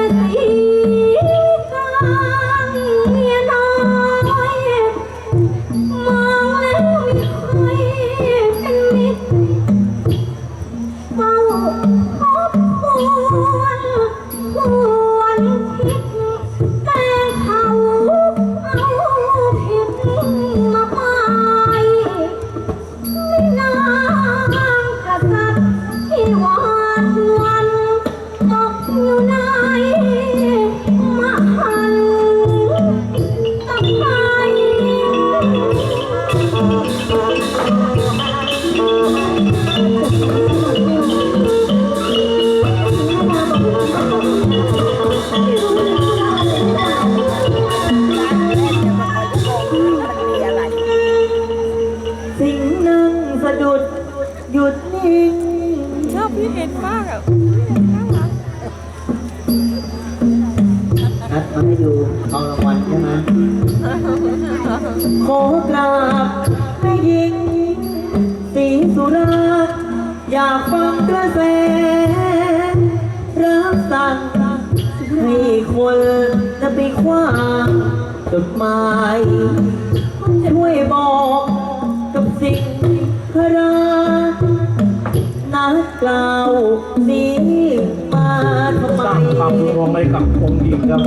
รับะดุดหยุดนิ่งชอบพี่เอ็นมากอะน่ารักนัดมาให้ดูเอารางวัลใช่ไหมขอกราบให้ยิงสีสุรา อยากฟังกระแสรักสั่งให้คนจะไปคว้างจดหมายช่วยบอกกับสิ่ง พระรานัดกล่าวนี้มาทำไม สร้างความรวมไปกับองค์หญิงครับ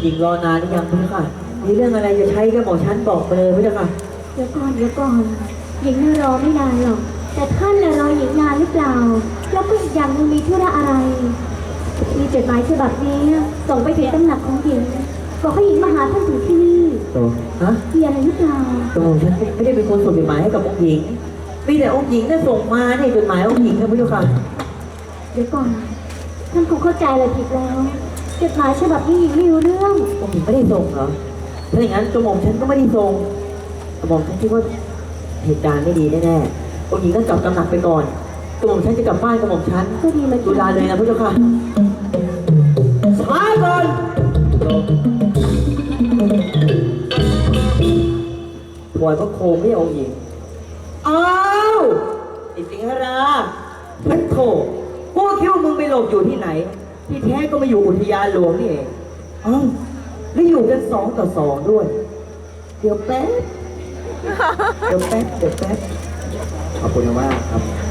หญิงรอนานหรือยังพี่ค่ะ มีเรื่องอะไรจะใช้ก็บอกฉันบอกไปเลยพี่ค่ะ เดี๋ยวก่อนเดี๋ยวก่อนหญิงน่ารอไม่นานหรอก แต่ท่านน่ะรอหญิงนานหรือเปล่า แล้วก็อีกอย่างหนึงมีธุระอะไร มีจดหมายฉบับนี้ส่งไปถึงตำหนักของหญิงบอกให้หญิงมาหาท่านถึงที่นี่ โตฮะมีอะไรหรือเปล่าโตฉันไม่ได้เป็นคนส่งจดหมายให้กับองค์หญิง มีแต่องค์หญิงน่ะส่งมาในจดหมายองค์หญิงนะพี่ค่ะเดี๋ยวก่อนท่านคงเข้าใจอะไรผิดแล้วจดหมายฉบับนี้หญิงไม่รู้เรื่ององค์หญิงไม่ได้ส่งเหรอถ้าอย่างนั้นกระหม่อมฉันก็ไม่ได้ส่งกระหม่อมฉันคิดว่าเหตุการณ์ไม่ดีแน่ๆองค์หญิงก็กลับตำหนักไปก่อนกระหม่อมฉันจะกลับบ้านกระหม่อมฉันก็ดีเหมือนดูกัแลเลยนะพี่ค่ะ ถวายพระโคมให้องค์หญิงอ้าวไอ้สิงหราพันโถพวกคิดว่ามึงไปหลบอยู่ที่ไหน ที่แท้ก็มาอยู่อุทยานหลวงนี่เองอ้าวแล้วอยู่กันสองต่อสองด้วย เดี๋ยวแป๊บ เดี๋ยวแป๊บ เดี๋ยวแป๊บ ขอบคุณมากครับ